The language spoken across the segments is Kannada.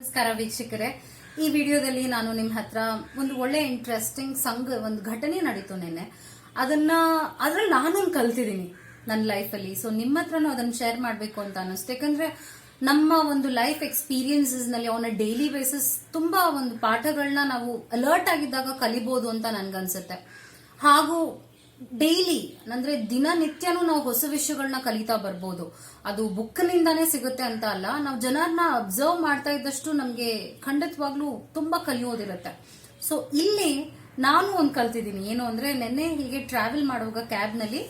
ನಮಸ್ಕಾರ ವೀಕ್ಷಕರೇ. ಈ ವಿಡಿಯೋದಲ್ಲಿ ನಾನು ನಿಮ್ಮ ಹತ್ರ ಒಂದು ಒಳ್ಳೆ ಇಂಟ್ರೆಸ್ಟಿಂಗ್ ಸಂಘ, ಒಂದು ಘಟನೆ ನಡೀತು ನಿನ್ನೆ. ಅದನ್ನ, ಅದ್ರಲ್ಲಿ ನಾನು ಕಲ್ತಿದ್ದೀನಿ ನನ್ನ ಲೈಫಲ್ಲಿ ಸೊ ನಿಮ್ಮ ಹತ್ರನೂ ಅದನ್ನ ಶೇರ್ ಮಾಡಬೇಕು ಅಂತ ಅನ್ನಿಸ್ತು. ಯಾಕಂದ್ರೆ ನಮ್ಮ ಒಂದು ಲೈಫ್ ಎಕ್ಸ್ಪೀರಿಯನ್ಸಸ್ನಲ್ಲಿ ಅವನ ಡೈಲಿ ಬೇಸಿಸ್ ತುಂಬಾ ಒಂದು ಪಾಠಗಳನ್ನ ನಾವು ಅಲರ್ಟ್ ಆಗಿದ್ದಾಗ ಕಲಿಬಹುದು ಅಂತ ನನ್ಗನ್ಸುತ್ತೆ. ಹಾಗೂ ಡೈಲಿ ಅಂದ್ರೆ ದಿನನಿತ್ಯನೂ ನಾವು ಹೊಸ ವಿಷಯಗಳನ್ನ ಕಲಿತಾ ಬರ್ಬೋದು. ಅದು ಬುಕ್ನಿಂದಾನೇ ಸಿಗುತ್ತೆ ಅಂತ ಅಲ್ಲ, ನಾವು ಜನರನ್ನ ಅಬ್ಸರ್ವ್ ಮಾಡ್ತಾ ಇದ್ದಷ್ಟು ನಮ್ಗೆ ಖಂಡಿತವಾಗ್ಲೂ ತುಂಬಾ ಕಲಿಯೋದಿರುತ್ತೆ. ಸೊ ಇಲ್ಲಿ ನಾನು ಒಂದು ಕಲ್ತಿದ್ದೀನಿ. ಏನು ಅಂದ್ರೆ, ನಿನ್ನೆ ಹೀಗೆ ಟ್ರಾವೆಲ್ ಮಾಡುವಾಗ ಕ್ಯಾಬ್ನಲ್ಲಿ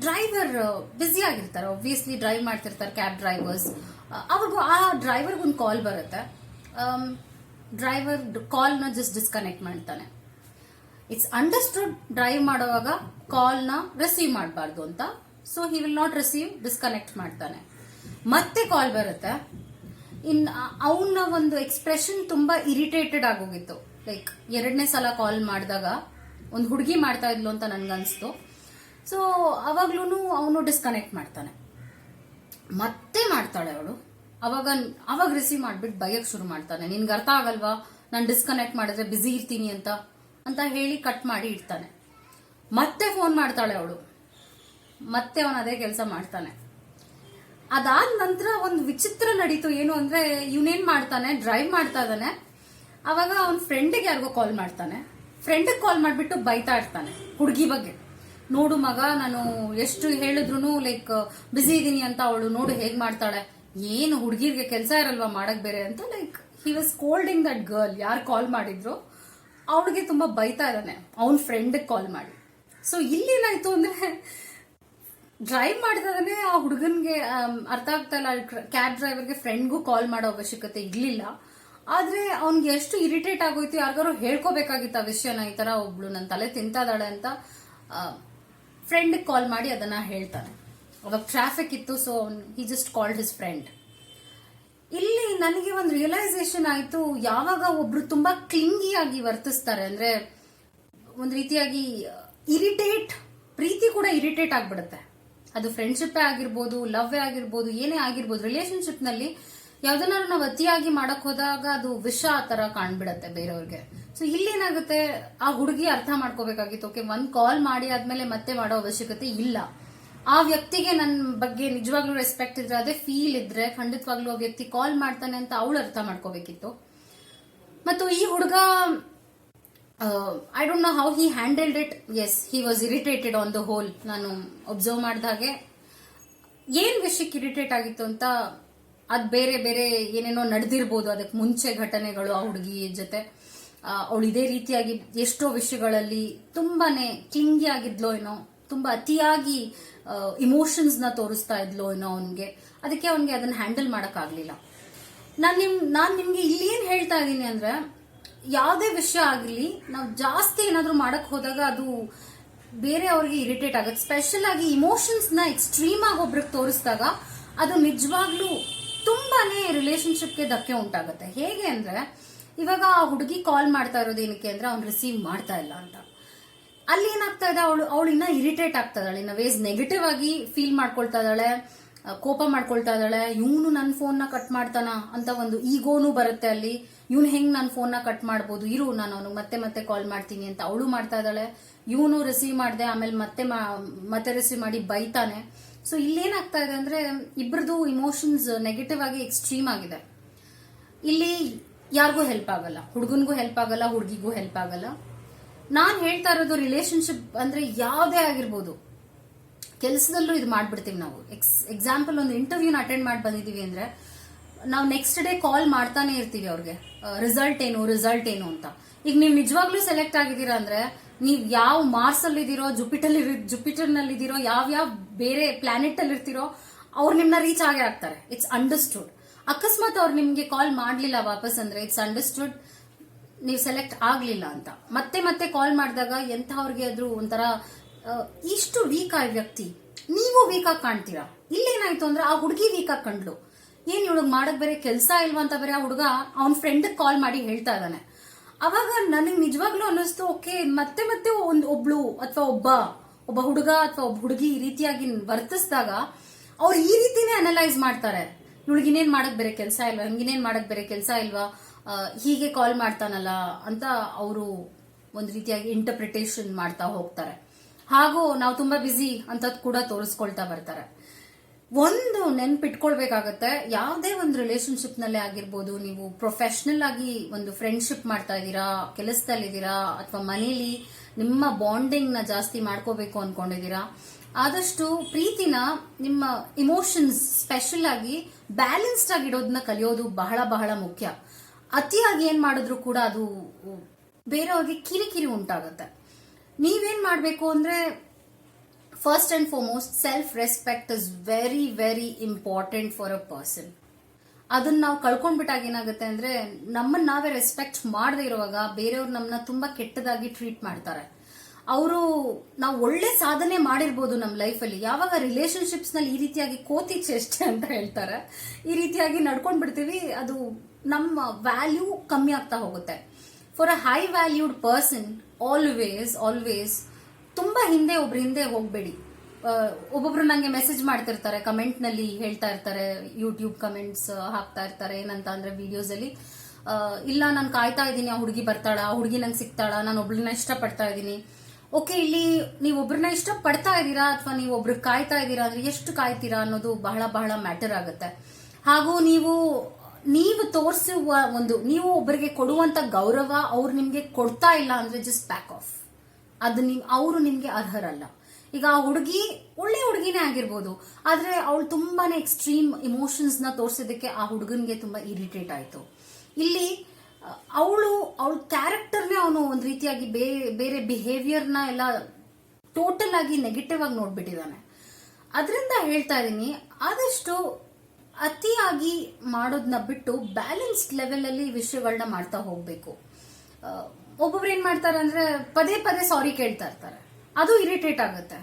ಡ್ರೈವರ್ ಬ್ಯುಸಿ ಆಗಿರ್ತಾರೆ. ಒಬ್ವಿಯಸ್ಲಿ ಡ್ರೈವ್ ಮಾಡ್ತಿರ್ತಾರೆ ಕ್ಯಾಬ್ ಡ್ರೈವರ್ಸ್ ಅವಾಗ ಆ ಡ್ರೈವರ್ಗೊಂದು ಕಾಲ್ ಬರುತ್ತೆ. ಡ್ರೈವರ್ ಕಾಲ್ನ ಜಸ್ಟ್ ಡಿಸ್ಕನೆಕ್ಟ್ ಮಾಡ್ತಾನೆ. ಇಟ್ಸ್ ಅಂಡರ್ಸ್ಟುಡ್ ಡ್ರೈವ್ ಮಾಡುವಾಗ ಕಾಲ್ನ ರಿಸೀವ್ ಮಾಡಬಾರ್ದು ಅಂತ. So he will not receive disconnect ಮಾಡ್ತಾನೆ. ಮತ್ತೆ ಕಾಲ್ ಬರುತ್ತೆ. ಇನ್ ಅವನ ಒಂದು ಎಕ್ಸ್ಪ್ರೆಷನ್ ತುಂಬಾ ಇರಿಟೇಟೆಡ್ ಆಗೋಗಿತ್ತು. ಲೈಕ್ ಎರಡನೇ ಸಲ ಕಾಲ್ ಮಾಡಿದಾಗ ಒಂದು ಹುಡುಗಿ ಮಾಡ್ತಾ ಇದ್ಲು ಅಂತ ನನ್ಗನ್ಸ್ತು. ಸೊ ಅವಾಗ್ಲೂ ಅವನು ಡಿಸ್ಕನೆಕ್ಟ್ ಮಾಡ್ತಾನೆ. ಮತ್ತೆ ಮಾಡ್ತಾಳೆ ಅವಳು. ಅವಾಗ ಅವಾಗ ರಿಸೀವ್ ಮಾಡ್ಬಿಟ್ಟು ಬೈಯಕ್ ಶುರು ಮಾಡ್ತಾನೆ. ನಿನ್ಗೆ ಅರ್ಥ ಆಗಲ್ವಾ? ನಾನು ಡಿಸ್ಕನೆಕ್ಟ್ ಮಾಡಿದ್ರೆ ಬಿಸಿ ಇರ್ತೀನಿ ಅಂತ. ಅಂತ ಹೇಳಿ ಕಟ್ ಮಾಡಿ ಇಡ್ತಾನೆ. ಮತ್ತೆ ಫೋನ್ ಮಾಡ್ತಾಳೆ ಅವಳು. ಮತ್ತೆ ಅವನು ಅದೇ ಕೆಲಸ ಮಾಡ್ತಾನೆ. ಅದಾದ ನಂತರ ಒಂದು ವಿಚಿತ್ರ ನಡೀತು. ಏನು ಅಂದ್ರೆ ಇವನೇನ್ ಮಾಡ್ತಾನೆ? ಡ್ರೈವ್ ಮಾಡ್ತಾ ಇದ್ದಾನೆ. ಅವಾಗ ಅವನ ಫ್ರೆಂಡಿಗೆ ಯಾರಿಗೋ ಕಾಲ್ ಮಾಡ್ತಾನೆ. ಫ್ರೆಂಡಿಗೆ ಕಾಲ್ ಮಾಡಿಬಿಟ್ಟು ಬೈತಾ ಇರ್ತಾನೆ ಹುಡುಗಿ ಬಗ್ಗೆ. ನೋಡು ಮಗ, ನಾನು ಎಷ್ಟು ಹೇಳಿದ್ರು ಲೈಕ್ ಬಿಸಿ ಇದ್ದೀನಿ ಅಂತ ಅವಳು ನೋಡು ಹೇಗ್ ಮಾಡ್ತಾಳೆ. ಏನು ಹುಡುಗಿರ್ಗೆ ಕೆಲಸ ಇರಲ್ವಾ ಮಾಡಕ್ ಬೇರೆ ಅಂತ like he was scolding that girl ಯಾರು ಕಾಲ್ ಮಾಡಿದ್ರು? ಅವಳಿಗೆ ತುಂಬಾ ಬೈತಾ ಇದ್ದಾನೆ ಅವನ ಫ್ರೆಂಡ್ ಕಾಲ್ ಮಾಡಿ. ಸೊ ಇಲ್ಲೇನಾಯ್ತು ಅಂದ್ರೆ ಡ್ರೈವ್ ಮಾಡ್ತಾನೆ ಆ ಹುಡುಗನ್ಗೆ ಅರ್ಥ ಆಗ್ತಾ ಇಲ್ಲ. ಕ್ಯಾಬ್ ಡ್ರೈವರ್ಗೆ ಫ್ರೆಂಡ್ಗೂ ಕಾಲ್ ಮಾಡೋ ಅವಶ್ಯಕತೆ ಇರ್ಲಿಲ್ಲ. ಆದ್ರೆ ಅವ್ನಿಗೆ ಎಷ್ಟು ಇರಿಟೇಟ್ ಆಗೋಯ್ತು, ಯಾರಿಗಾರು ಹೇಳ್ಕೋಬೇಕಾಗಿತ್ತು ಆ ವಿಷಯನ, ಈ ತರ ಒಬ್ಳು ನನ್ನ ತಲೆ ತಿಂತಾದಾಳೆ ಅಂತ ಫ್ರೆಂಡ್ ಕಾಲ್ ಮಾಡಿ ಅದನ್ನ ಹೇಳ್ತಾನೆ. ಅವಾಗ ಟ್ರಾಫಿಕ್ ಇತ್ತು so he just called his friend ಇಲ್ಲಿ ನನಗೆ ಒಂದು ರಿಯಲೈಸೇಷನ್ ಆಯ್ತು. ಯಾವಾಗ ಒಬ್ರು ತುಂಬಾ ಕ್ಲಿಂಗಿ ಆಗಿ ವರ್ತಿಸ್ತಾರೆ ಅಂದ್ರೆ ಒಂದು ರೀತಿಯಾಗಿ ಇರಿಟೇಟ್ ಪ್ರೀತಿ ಕೂಡ ಇರಿಟೇಟ್ ಆಗ್ಬಿಡುತ್ತೆ. ಅದು ಫ್ರೆಂಡ್ಶಿಪ್ ಆಗಿರ್ಬೋದು ಲವ್ ಆಗಿರ್ಬೋದು, ಏನೇ ಆಗಿರ್ಬೋದು ರಿಲೇಶನ್ಶಿಪ್ನಲ್ಲಿ ಯಾವ್ದನ್ನಾರು ನಾವು ಅತಿಯಾಗಿ ಮಾಡಕ್ ಹೋದಾಗ ಅದು ವಿಷ ಆ ತರ ಕಾಣ್ಬಿಡತ್ತೆ ಬೇರೆಯವ್ರಿಗೆ. ಸೊ ಇಲ್ಲೇನಾಗುತ್ತೆ? ಆ ಹುಡುಗಿ ಅರ್ಥ ಮಾಡ್ಕೋಬೇಕಾಗಿತ್ತು. ಓಕೆ ಒಂದ್ ಕಾಲ್ ಮಾಡಿ ಆದ್ಮೇಲೆ ಮತ್ತೆ ಮಾಡೋ ಅವಶ್ಯಕತೆ ಇಲ್ಲ. ಆ ವ್ಯಕ್ತಿಗೆ ನನ್ನ ಬಗ್ಗೆ ನಿಜವಾಗ್ಲೂ ರೆಸ್ಪೆಕ್ಟ್ ಇದ್ರೆ, ಅದೇ ಫೀಲ್ ಇದ್ರೆ, ಖಂಡಿತವಾಗ್ಲೂ ಆ ವ್ಯಕ್ತಿ ಕಾಲ್ ಮಾಡ್ತಾನೆ ಅಂತ ಅವಳು ಅರ್ಥ ಮಾಡ್ಕೋಬೇಕಿತ್ತು. ಮತ್ತು ಈ ಹುಡುಗ I don't know how he handled it as he was irritated on the whole ನಾನು ಒಬ್ಸರ್ವ್ ಮಾಡಿದಾಗೆ ಏನ್ ವಿಷಯಕ್ಕೆ ಇರಿಟೇಟ್ ಆಗಿತ್ತು ಅಂತ ಅದ್ ಬೇರೆ ಬೇರೆ ಏನೇನೋ ನಡೆದಿರ್ಬೋದು ಅದಕ್ಕೆ ಮುಂಚೆ ಘಟನೆಗಳು ಆ ಹುಡುಗಿ ಜೊತೆ. ಅವಳು ಇದೇ ರೀತಿಯಾಗಿ ಎಷ್ಟೋ ವಿಷಯಗಳಲ್ಲಿ ತುಂಬಾನೇ ಕ್ಲಿಂಗಿ ಆಗಿದ್ಲೋ ಏನೋ. ತುಂಬಾ ಅತಿಯಾಗಿ ಇಮೋಷನ್ಸ್ನ ತೋರಿಸ್ತಾ ಇದ್ಲೋ ಏನೋ ಅವನಿಗೆ. ಅದಕ್ಕೆ ಅವನಿಗೆ ಅದನ್ನ ಹ್ಯಾಂಡಲ್ ಮಾಡಕ್ ಆಗ್ಲಿಲ್ಲ ನಾನ್ ನಿಮ್, ನಾನ್ ನಿಮ್ಗೆ ಇಲ್ಲಿ ಏನ್ ಹೇಳ್ತಾ ಇದ್ದೀನಿ ಅಂದ್ರೆ, ಯಾವುದೇ ವಿಷಯ ಆಗಲಿ, ನಾವು ಜಾಸ್ತಿ ಏನಾದರೂ ಮಾಡಕ್ ಹೋದಾಗ ಅದು ಬೇರೆ ಅವ್ರಿಗೆ ಇರಿಟೇಟ್ ಆಗುತ್ತೆ. ಸ್ಪೆಷಲ್ ಆಗಿ ಇಮೋಷನ್ಸ್ನ ಎಕ್ಸ್ಟ್ರೀಮ್ ಆಗಿ ಒಬ್ರಿಗೆ ತೋರಿಸಿದಾಗ ಅದು ನಿಜವಾಗ್ಲೂ ತುಂಬಾನೇ ರಿಲೇಶನ್ಶಿಪ್ಗೆ ಧಕ್ಕೆ ಉಂಟಾಗುತ್ತೆ. ಹೇಗೆ ಅಂದ್ರೆ, ಇವಾಗ ಆ ಹುಡುಗಿ ಕಾಲ್ ಮಾಡ್ತಾ ಇರೋದು ಏನಕ್ಕೆ ಅಂದ್ರೆ, ಅವ್ನು ರಿಸೀವ್ ಮಾಡ್ತಾ ಇಲ್ಲ ಅಂತ. ಅಲ್ಲಿ ಏನಾಗ್ತಾ ಇದೆ? ಅವಳು ಅವಳು ಇನ್ನ ಇರಿಟೇಟ್ ಆಗ್ತಾ ಇದ್ದಾಳೆ. ಇನ್ನ ವೇಸ್ ನೆಗೆಟಿವ್ ಆಗಿ ಫೀಲ್ ಮಾಡ್ಕೊಳ್ತಾ ಇದ್ದಾಳೆ ಕೋಪ ಮಾಡ್ಕೊಳ್ತಾ ಇದ್ದಾಳೆ. ಇವನು ನನ್ನ ಫೋನ್ನ ಕಟ್ ಮಾಡ್ತಾನ ಅಂತ ಒಂದು ಈಗೋನು ಬರುತ್ತೆ ಅಲ್ಲಿ. ಇವನು ಹೆಂಗ್ ನನ್ನ ಫೋನ್ನ ಕಟ್ ಮಾಡ್ಬೋದು? ಇರು, ನಾನು ಅವನು ಮತ್ತೆ ಮತ್ತೆ ಕಾಲ್ ಮಾಡ್ತೀನಿ ಅಂತ ಅವಳು ಮಾಡ್ತಾ ಇದ್ದಾಳೆ. ಇವನು ರಿಸೀವ್ ಮಾಡಿದೆ, ಆಮೇಲೆ ಮತ್ತೆ ಮತ್ತೆ ರಿಸೀವ್ ಮಾಡಿ ಬೈತಾನೆ. ಸೊ ಇಲ್ಲೇನಾಗ್ತಾ ಇದೆ ಅಂದ್ರೆ ಇಬ್ರದು ಇಮೋಷನ್ಸ್ ನೆಗೆಟಿವ್ ಆಗಿ ಎಕ್ಸ್ಟ್ರೀಮ್ ಆಗಿದೆ. ಇಲ್ಲಿ ಯಾರಿಗೂ ಹೆಲ್ಪ್ ಆಗಲ್ಲ. ಹುಡುಗನ್ಗೂ ಹೆಲ್ಪ್ ಆಗಲ್ಲ, ಹುಡುಗಿಗೂ ಹೆಲ್ಪ್ ಆಗಲ್ಲ. ನಾನ್ ಹೇಳ್ತಾ ಇರೋದು ರಿಲೇಶನ್ಶಿಪ್ ಅಂದ್ರೆ ಯಾವುದೇ ಆಗಿರ್ಬೋದು. ಕೆಲಸದಲ್ಲೂ ಇದು ಮಾಡ್ಬಿಡ್ತೀವಿ ನಾವು. ಎಕ್ಸ್ ಎಕ್ಸಾಂಪಲ್ ಒಂದು ಇಂಟರ್ವ್ಯೂನ ಅಟೆಂಡ್ ಮಾಡಿ ಬಂದಿದೀವಿ ಅಂದ್ರೆ, ನಾವು ನೆಕ್ಸ್ಟ್ ಡೇ ಕಾಲ್ ಮಾಡ್ತಾನೆ ಇರ್ತೀವಿ ಅವ್ರಿಗೆ. ರಿಸಲ್ಟ್ ಏನು ರಿಸಲ್ಟ್ ಏನು ಅಂತ. ಈಗ ನೀವು ನಿಜವಾಗ್ಲೂ ಸೆಲೆಕ್ಟ್ ಆಗಿದ್ದೀರಾ ಅಂದ್ರೆ, ನೀವು ಯಾವ ಮಾರ್ಸ್ ಅಲ್ಲಿ ಇದೀರೋ ಜುಪಿಟರ್ ಜುಪಿಟರ್ನಲ್ಲಿ ಇದೀರೋ ಯಾವ ಯಾವ ಬೇರೆ ಪ್ಲಾನೆಟ್ ಅಲ್ಲಿ ಇರ್ತೀರೋ, ಅವ್ರು ನಿಮ್ನ ರೀಚ್ ಆಗೇ ಆಗ್ತಾರೆ. ಇಟ್ಸ್ ಅಂಡರ್ಸ್ಟುಡ್ ಅಕಸ್ಮಾತ್ ಅವ್ರು ನಿಮ್ಗೆ ಕಾಲ್ ಮಾಡ್ಲಿಲ್ಲ ವಾಪಸ್ ಅಂದ್ರೆ ಇಟ್ಸ್ ಅಂಡರ್ಸ್ಟುಡ್ ನೀವು ಸೆಲೆಕ್ಟ್ ಆಗ್ಲಿಲ್ಲ ಅಂತ. ಮತ್ತೆ ಮತ್ತೆ ಕಾಲ್ ಮಾಡಿದಾಗ ಎಂಥವ್ರಿಗೆ ಆದ್ರೂ ಒಂಥರ ಇಷ್ಟು ವೀಕ್ ಆ ವ್ಯಕ್ತಿ. ನೀವು ವೀಕ್ ಆಗಿ ಕಾಣ್ತೀರಾ? ಇಲ್ಲೇನಾಯ್ತು ಅಂದ್ರೆ ಆ ಹುಡುಗಿ ವೀಕ್ ಆಗಿ ಕಂಡ್ಲು. ಏನ್ ಇವಳಿಗೆ ಮಾಡಕ್ ಬೇರೆ ಕೆಲಸ ಇಲ್ವಾ ಅಂತ ಬೇರೆ ಆ ಹುಡುಗ ಅವ್ನ ಫ್ರೆಂಡ್ ಕಾಲ್ ಮಾಡಿ ಹೇಳ್ತಾ ಇದ್ದಾನೆ. ಅವಾಗ ನನಗೆ ನಿಜವಾಗ್ಲೂ ಅನ್ನಿಸ್ತು, ಓಕೆ, ಮತ್ತೆ ಮತ್ತೆ ಒಂದ್ ಒಬ್ಳು ಅಥವಾ ಒಬ್ಬ ಒಬ್ಬ ಹುಡುಗ ಅಥವಾ ಒಬ್ಬ ಹುಡುಗಿ ಈ ರೀತಿಯಾಗಿ ವರ್ತಿಸಿದಾಗ ಅವ್ರು ಈ ರೀತಿನೇ ಅನಲೈಸ್ ಮಾಡ್ತಾರೆ. ಇವಳಿಗಿನೇನ್ ಮಾಡಕ್ ಬೇರೆ ಕೆಲಸ ಇಲ್ವಾ? ಹಂಗಿನೇನ್ ಮಾಡಕ್ ಬೇರೆ ಕೆಲಸ ಇಲ್ವಾ? ಹೀಗೆ ಕಾಲ್ ಮಾಡ್ತಾನಲ್ಲ ಅಂತ ಅವರು ಒಂದು ರೀತಿಯಾಗಿ ಇಂಟರ್ಪ್ರಿಟೇಷನ್ ಮಾಡ್ತಾ ಹೋಗ್ತಾರೆ. ಹಾಗೂ ನಾವು ತುಂಬಾ ಬ್ಯುಸಿ ಅಂತ ಕೂಡ ತೋರಿಸ್ಕೊಳ್ತಾ ಬರ್ತಾರೆ. ಒಂದು ನೆನ್ಪಿಟ್ಕೊಳ್ಬೇಕಾಗತ್ತೆ, ಯಾವುದೇ ಒಂದು ರಿಲೇಶನ್ಶಿಪ್ನಲ್ಲಿ ಆಗಿರ್ಬೋದು, ನೀವು ಪ್ರೊಫೆಷನಲ್ ಆಗಿ ಒಂದು ಫ್ರೆಂಡ್ಶಿಪ್ ಮಾಡ್ತಾ ಇದ್ದೀರಾ, ಕೆಲಸದಲ್ಲಿದ್ದೀರಾ, ಅಥವಾ ಮನೇಲಿ ನಿಮ್ಮ ಬಾಂಡಿಂಗ್ನ ಜಾಸ್ತಿ ಮಾಡ್ಕೋಬೇಕು ಅನ್ಕೊಂಡಿದ್ದೀರಾ, ಆದಷ್ಟು ಪ್ರೀತಿನ ನಿಮ್ಮ ಇಮೋಷನ್ಸ್ ಸ್ಪೆಷಲ್ ಆಗಿ ಬ್ಯಾಲೆನ್ಸ್ಡ್ ಆಗಿ ಇಡೋದನ್ನ ಕಲಿಯೋದು ಬಹಳ ಬಹಳ ಮುಖ್ಯ. ಅತಿಯಾಗಿ ಏನ್ ಮಾಡಿದ್ರು ಕೂಡ ಅದು ಬೇರೆಯವ್ರಿಗೆ ಕಿರಿಕಿರಿ ಉಂಟಾಗುತ್ತೆ. ನೀವೇನ್ ಮಾಡಬೇಕು ಅಂದ್ರೆ first and foremost self respect is very very important for a person ಅದನ್ನ ನಾವು ಕಳ್ಕೊಂಡ್ಬಿಟ್ಟಾಗ ಏನಾಗುತ್ತೆ ಅಂದ್ರೆ, ನಮ್ಮನ್ನ ನಾವೇ ರೆಸ್ಪೆಕ್ಟ್ ಮಾಡದೇ ಇರುವಾಗ ಬೇರೆಯವ್ರು ನಮ್ಮನ್ನ ತುಂಬಾ ಕೆಟ್ಟದಾಗಿ ಟ್ರೀಟ್ ಮಾಡ್ತಾರೆ. ಅವರು ನಾವು ಒಳ್ಳೆ ಸಾಧನೆ ಮಾಡಿರ್ಬೋದು ನಮ್ಮ ಲೈಫಲ್ಲಿ ಯಾವಾಗ ರಿಲೇಶನ್ಶಿಪ್ಸ್ನಲ್ಲಿ ಈ ರೀತಿಯಾಗಿ ಕೋತಿ ಚೇಷ್ಟೆ ಅಂತ ಹೇಳ್ತಾರೆ, ಈ ರೀತಿಯಾಗಿ ನಡ್ಕೊಂಡ್ಬಿಡ್ತೀವಿ, ಅದು ನಮ್ಮ ವ್ಯಾಲ್ಯೂ ಕಮ್ಮಿ ಆಗ್ತಾ ಹೋಗುತ್ತೆ. For a high valued person always always ತುಂಬಾ ಹಿಂದೆ ಒಬ್ರ ಹಿಂದೆ ಹೋಗ್ಬೇಡಿ. ಒಬ್ಬೊಬ್ರು ನಂಗೆ ಮೆಸೇಜ್ ಮಾಡ್ತಿರ್ತಾರೆ ಕಮೆಂಟ್ನಲ್ಲಿ ಹೇಳ್ತಾ ಇರ್ತಾರೆ ಯೂಟ್ಯೂಬ್ ಕಮೆಂಟ್ಸ್ ಹಾಕ್ತಾ ಇರ್ತಾರೆ, ಏನಂತ ಅಂದ್ರೆ ವಿಡಿಯೋಸ್ ಅಲ್ಲಿ. ಇಲ್ಲ, ನಾನು ಕಾಯ್ತಾ ಇದ್ದೀನಿ, ಆ ಹುಡುಗಿ ಬರ್ತಾಳ, ಆ ಹುಡುಗಿ ನಂಗೆ ಸಿಗ್ತಾಳ, ನಾನು ಒಬ್ಳನ್ನ ಇಷ್ಟಪಡ್ತಾ ಇದ್ದೀನಿ. ಓಕೆ ಇಲ್ಲಿ ನೀವು ಒಬ್ರನ್ನ ಇಷ್ಟ ಪಡ್ತಾ ಇದ್ದೀರಾ ಅಥವಾ ನೀವು ಒಬ್ರು ಕಾಯ್ತಾ ಇದ್ದೀರಾ ಅಂದ್ರೆ ಎಷ್ಟು ಕಾಯ್ತೀರಾ ಅನ್ನೋದು ಬಹಳ ಬಹಳ ಮ್ಯಾಟರ್ ಆಗುತ್ತೆ. ಹಾಗೂ ನೀವು ನೀವು ತೋರಿಸುವ ಒಂದು, ನೀವು ಒಬ್ಬರಿಗೆ ಕೊಡುವಂತ ಗೌರವ ಅವ್ರು ನಿಮ್ಗೆ ಕೊಡ್ತಾ ಇಲ್ಲ ಅಂದ್ರೆ ಜಸ್ಟ್ ಬ್ಯಾಕ್ ಆಫ್ ಅದು ನಿಮ್, ಅವರು ನಿಮ್ಗೆ ಅರ್ಹರಲ್ಲ. ಈಗ ಆ ಹುಡುಗಿ ಒಳ್ಳೆ ಹುಡುಗಿನೇ ಆಗಿರ್ಬೋದು, ಆದ್ರೆ ಅವಳು ತುಂಬಾನೇ ಎಕ್ಸ್ಟ್ರೀಮ್ ಇಮೋಷನ್ಸ್ನ ತೋರಿಸೋದಕ್ಕೆ ಆ ಹುಡುಗನ್ಗೆ ತುಂಬಾ ಇರಿಟೇಟ್ ಆಯ್ತು. ಇಲ್ಲಿ, ಅವಳು, ಅವಳ ಕ್ಯಾರೆಕ್ಟರ್ನೇ ಅವನು ಒಂದ್ ರೀತಿಯಾಗಿ ಬೇರೆ ಬೇರೆ ಬಿಹೇವಿಯರ್ನ ಎಲ್ಲ ಟೋಟಲ್ ಆಗಿ ನೆಗೆಟಿವ್ ಆಗಿ ನೋಡ್ಬಿಟ್ಟಿದ್ದಾನೆ. ಅದರಿಂದ ಹೇಳ್ತಾ ಇದ್ದೀನಿ, ಆದಷ್ಟು ಅತಿಯಾಗಿ ಮಾಡೋದನ್ನ ಬಿಟ್ಟು ಬ್ಯಾಲೆನ್ಸ್ಡ್ ಲೆವೆಲಲ್ಲಿ ವಿಷಯಗಳನ್ನ ಮಾಡ್ತಾ ಹೋಗಬೇಕು. ಒಬ್ಬೊಬ್ರು ಏನು ಮಾಡ್ತಾರೆ ಅಂದ್ರೆ ಪದೇ ಪದೇ ಸಾರಿ ಕೇಳ್ತಾ ಇರ್ತಾರೆ. ಅದು ಇರಿಟೇಟ್ ಆಗುತ್ತೆ.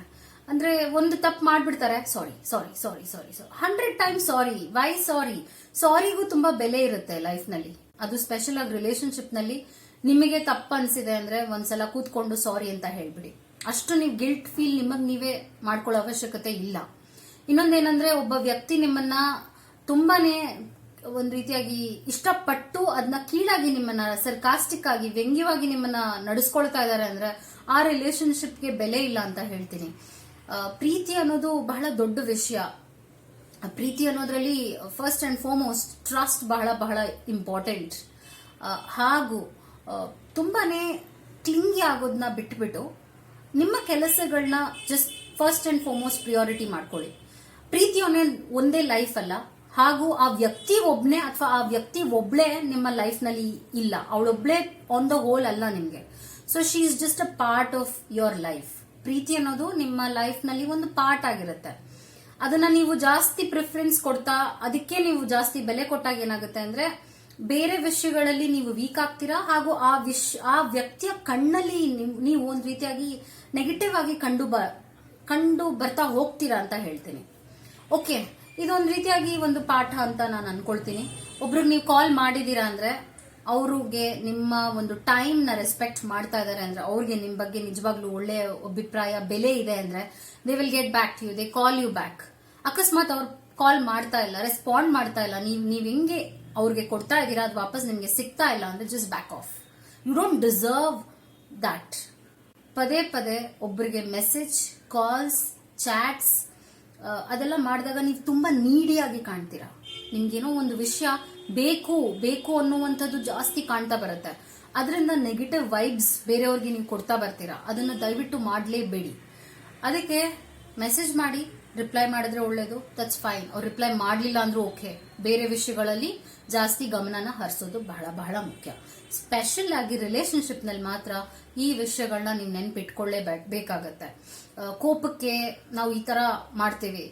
ಅಂದ್ರೆ ಒಂದು ತಪ್ಪು ಮಾಡ್ಬಿಡ್ತಾರೆ sorry sorry sorry sorry sorry hundred time sorry why sorry ಸಾರಿಗೂ ತುಂಬಾ ಬೆಲೆ ಇರುತ್ತೆ ಲೈಫ್ನಲ್ಲಿ. ಅದು ಸ್ಪೆಷಲ್ ಆಗಿ ರಿಲೇಶನ್ಶಿಪ್ನಲ್ಲಿ ನಿಮಗೆ ತಪ್ಪು ಅನ್ಸಿದೆ ಅಂದ್ರೆ ಒಂದ್ಸಲ ಕೂತ್ಕೊಂಡು ಸಾರಿ ಅಂತ ಹೇಳ್ಬಿಡಿ. ಅಷ್ಟು ನೀವು ಗಿಲ್ಟ್ ಫೀಲ್ ನಿಮಗೆ ನೀವೇ ಮಾಡ್ಕೊಳ್ಳೋ ಅವಶ್ಯಕತೆ ಇಲ್ಲ. ಇನ್ನೊಂದೇನಂದ್ರೆ ಒಬ್ಬ ವ್ಯಕ್ತಿ ನಿಮ್ಮನ್ನ ತುಂಬಾನೇ ಒಂದ್ ರೀತಿಯಾಗಿ ಇಷ್ಟಪಟ್ಟು ಅದನ್ನ ಕೀಳಾಗಿ ನಿಮ್ಮನ್ನ ಸರ್ಕಾಸ್ಟಿಕ್ ಆಗಿ ವ್ಯಂಗ್ಯವಾಗಿ ನಿಮ್ಮನ್ನ ನಡೆಸ್ಕೊಳ್ತಾ ಇದ್ದಾರೆ ಅಂದ್ರೆ ಆ ರಿಲೇಶನ್ಶಿಪ್ಗೆ ಬೆಲೆ ಇಲ್ಲ ಅಂತ ಹೇಳ್ತೀನಿ. ಪ್ರೀತಿ ಅನ್ನೋದು ಬಹಳ ದೊಡ್ಡ ವಿಷಯ. ಪ್ರೀತಿ ಅನ್ನೋದ್ರಲ್ಲಿ ಫಸ್ಟ್ ಅಂಡ್ ಫಾರ್ಮೋಸ್ಟ್ ಟ್ರಸ್ಟ್ ಬಹಳ ಬಹಳ ಇಂಪಾರ್ಟೆಂಟ್ ಹಾಗೂ ತುಂಬಾನೇ ಕ್ಲಿಂಗಿ ಆಗೋದನ್ನ ಬಿಟ್ಬಿಟ್ಟು ನಿಮ್ಮ ಕೆಲಸಗಳನ್ನ just first and foremost priority ಮಾಡ್ಕೊಳ್ಳಿ. ಪ್ರೀತಿ ಅನ್ನೋ- ಒಂದೇ ಲೈಫ್ ಅಲ್ಲ. ಹಾಗೂ ಆ ವ್ಯಕ್ತಿ ಒಬ್ನೇ ಅಥವಾ ಆ ವ್ಯಕ್ತಿ ಒಬ್ಳೆ ನಿಮ್ಮ ಲೈಫ್ನಲ್ಲಿ ಇಲ್ಲ. ಅವಳೊಬ್ಳೆ ಆನ್ ದ ಹೋಲ್ ಅಲ್ಲ ನಿಮ್ಗೆ. So she is just a part of your life ಪ್ರೀತಿ ಅನ್ನೋದು ನಿಮ್ಮ ಲೈಫ್ನಲ್ಲಿ ಒಂದು ಪಾರ್ಟ್ ಆಗಿರುತ್ತೆ. ಅದನ್ನ ನೀವು ಜಾಸ್ತಿ ಪ್ರಿಫರೆನ್ಸ್ ಕೊಡ್ತಾ, ಅದಕ್ಕೆ ನೀವು ಜಾಸ್ತಿ ಬೆಲೆ ಕೊಟ್ಟಾಗ ಏನಾಗುತ್ತೆ ಅಂದ್ರೆ, ಬೇರೆ ವಿಷಯಗಳಲ್ಲಿ ನೀವು ವೀಕ್ ಆಗ್ತೀರಾ ಹಾಗೂ ಆ ವಿಶ್ ಆ ವ್ಯಕ್ತಿಯ ಕಣ್ಣಲ್ಲಿ ನೀವು ಒಂದ್ ರೀತಿಯಾಗಿ ನೆಗೆಟಿವ್ ಆಗಿ ಕಂಡು ಬ, ಕಂಡು ಬರ್ತಾ ಹೋಗ್ತೀರಾ ಅಂತ ಹೇಳ್ತೀನಿ. ಓಕೆ ಇದೊಂದ್ ರೀತಿಯಾಗಿ ಒಂದು ಪಾಠ ಅಂತ ನಾನು ಅನ್ಕೊಳ್ತೀನಿ. ಒಬ್ರಿಗೆ ನೀವು ಕಾಲ್ ಮಾಡಿದೀರಾ ಅಂದ್ರೆ ಅವ್ರಿಗೆ ನಿಮ್ಮ ಒಂದು ಟೈಮ್ನ ರೆಸ್ಪೆಕ್ಟ್ ಮಾಡ್ತಾ ಇದಾರೆ ಅಂದ್ರೆ ಅವ್ರಿಗೆ ನಿಮ್ ಬಗ್ಗೆ ನಿಜವಾಗ್ಲೂ ಒಳ್ಳೆ ಅಭಿಪ್ರಾಯ, ಬೆಲೆ ಇದೆ ಅಂದ್ರೆ they will get back to you they call you back ಅಕಸ್ಮಾತ್ ಅವ್ರು ಕಾಲ್ ಮಾಡ್ತಾ ಇಲ್ಲ ರೆಸ್ಪಾಂಡ್ ಮಾಡ್ತಾ ಇಲ್ಲ, ನೀವ್ ನೀವ್ ಹೆಂಗೆ ಅವ್ರಿಗೆ ಕೊಡ್ತಾ ಇದ್ದೀರಾ, ಅದು ವಾಪಸ್ ನಿಮ್ಗೆ ಸಿಗ್ತಾ ಇಲ್ಲ ಅಂದ್ರೆ just back off you don't deserve that ಪದೇ ಪದೇ ಒಬ್ಬರಿಗೆ ಮೆಸೇಜ್ ಕಾಲ್ಸ್ ಚಾಟ್ಸ್ ಅದೆಲ್ಲ ಮಾಡಿದಾಗ ನೀವು ತುಂಬಾ ನೀಡಿಯಾಗಿ ಕಾಣ್ತೀರಾ? ನಿಮ್ಗೇನೋ ಒಂದು ವಿಷಯ ಬೇಕು ಬೇಕು ಅನ್ನುವಂಥದ್ದು ಜಾಸ್ತಿ ಕಾಣ್ತಾ ಬರುತ್ತೆ. ಅದರಿಂದ ನೆಗೆಟಿವ್ ವೈಬ್ಸ್ ಬೇರೆಯವ್ರಿಗೆ ನೀವು ಕೊಡ್ತಾ ಬರ್ತೀರಾ? ಅದನ್ನು ದಯವಿಟ್ಟು ಮಾಡಲೇಬೇಡಿ. ಅದಕ್ಕೆ ಮೆಸೇಜ್ ಮಾಡಿ ರಿಪ್ಲೈ ಮಾಡಿದ್ರೆ ಒಳ್ಳೇದು ದಟ್ಸ್ ಫೈನ್ ಅವ್ರು ರಿಪ್ಲೈ ಮಾಡಲಿಲ್ಲ ಅಂದ್ರೂ ಓಕೆ ಬೇರೆ ವಿಷಯಗಳಲ್ಲಿ ಜಾಸ್ತಿ ಗಮನನ ಹರಿಸೋದು ಬಹಳ ಬಹಳ ಮುಖ್ಯ. ಸ್ಪೆಷಲ್ ಆಗಿ ರಿಲೇಶನ್ಶಿಪ್ನಲ್ಲಿ ಮಾತ್ರ ಈ ವಿಷಯಗಳನ್ನ ನೀವು ನೆನ್ಪಿಟ್ಕೊಳ್ಳೇ ಬೇಕಾಗತ್ತೆ. ಕೋಪಕ್ಕೆ ನಾವು ಈ ತರ ಮಾಡ್ತೀವಿ.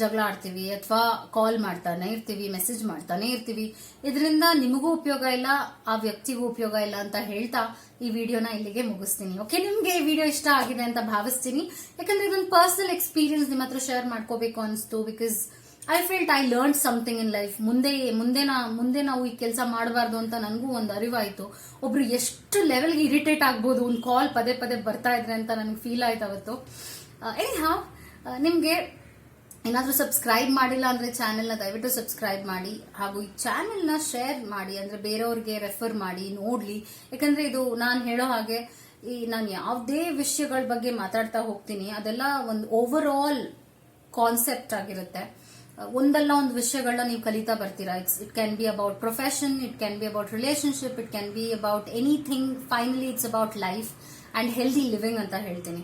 ಜಗಳ ಆಡ್ತೀವಿ ಅಥವಾ ಕಾಲ್ ಮಾಡ್ತಾನೆ ಇರ್ತೀವಿ, ಮೆಸೇಜ್ ಮಾಡ್ತಾನೆ ಇರ್ತೀವಿ. ಇದರಿಂದ ನಿಮಗೂ ಉಪಯೋಗ ಇಲ್ಲ, ಆ ವ್ಯಕ್ತಿಗೂ ಉಪಯೋಗ ಇಲ್ಲ ಅಂತ ಹೇಳ್ತಾ ಈ ವಿಡಿಯೋನ ಇಲ್ಲಿಗೆ ಮುಗಿಸ್ತೀನಿ. ಓಕೆ ನಿಮ್ಗೆ ಈ ವಿಡಿಯೋ ಇಷ್ಟ ಆಗಿದೆ ಅಂತ ಭಾವಿಸ್ತೀನಿ. ಯಾಕಂದ್ರೆ ಇದೊಂದು ಪರ್ಸನಲ್ ಎಕ್ಸ್ಪೀರಿಯನ್ಸ್ ನಿಮ್ಮ ಹತ್ರ ಶೇರ್ ಮಾಡ್ಕೋಬೇಕು ಅನಿಸ್ತು because I felt I learn something in life ಮುಂದೆ ಮುಂದೆ ನಾ, ಮುಂದೆ ನಾವು ಈ ಕೆಲಸ ಮಾಡಬಾರ್ದು ಅಂತ ನನಗೂ ಒಂದು ಅರಿವಾಯಿತು. ಒಬ್ರು ಎಷ್ಟು ಲೆವೆಲ್ಗೆ ಇರಿಟೇಟ್ ಆಗ್ಬೋದು, ಒಂದು ಕಾಲ್ ಪದೇ ಪದೇ ಬರ್ತಾ ಇದ್ರೆ ಅಂತ ನನಗೆ ಫೀಲ್ ಆಯ್ತು ಅವತ್ತು. ಎನಿ ಹಾವ್ ನಿಮಗೆ ಏನಾದರೂ ಸಬ್ಸ್ಕ್ರೈಬ್ ಮಾಡಿಲ್ಲ ಅಂದ್ರೆ ಚಾನೆಲ್ನ ದಯವಿಟ್ಟು ಸಬ್ಸ್ಕ್ರೈಬ್ ಮಾಡಿ, ಹಾಗೂ ಈ ಚಾನೆಲ್ನ ಶೇರ್ ಮಾಡಿ, ಅಂದ್ರೆ ಬೇರೆಯವ್ರಿಗೆ ರೆಫರ್ ಮಾಡಿ, ನೋಡ್ಲಿ. ಯಾಕಂದ್ರೆ ಇದು ನಾನು ಹೇಳೋ ಹಾಗೆ ಈ ನಾನು ಯಾವುದೇ ವಿಷಯಗಳ ಬಗ್ಗೆ ಮಾತಾಡ್ತಾ ಹೋಗ್ತೀನಿ, ಅದೆಲ್ಲ ಒಂದು ಓವರ್ ಆಲ್ ಕಾನ್ಸೆಪ್ಟ್ ಆಗಿರುತ್ತೆ. ಒಂದಲ್ಲ ಒಂದು ವಿಷಯಗಳನ್ನ ನೀವು ಕಲಿತಾ ಬರ್ತೀರಾ? It's it can be about profession it can be about relationship it can be about anything finally it's about life and healthy living ಅಂತ ಹೇಳ್ತೀನಿ.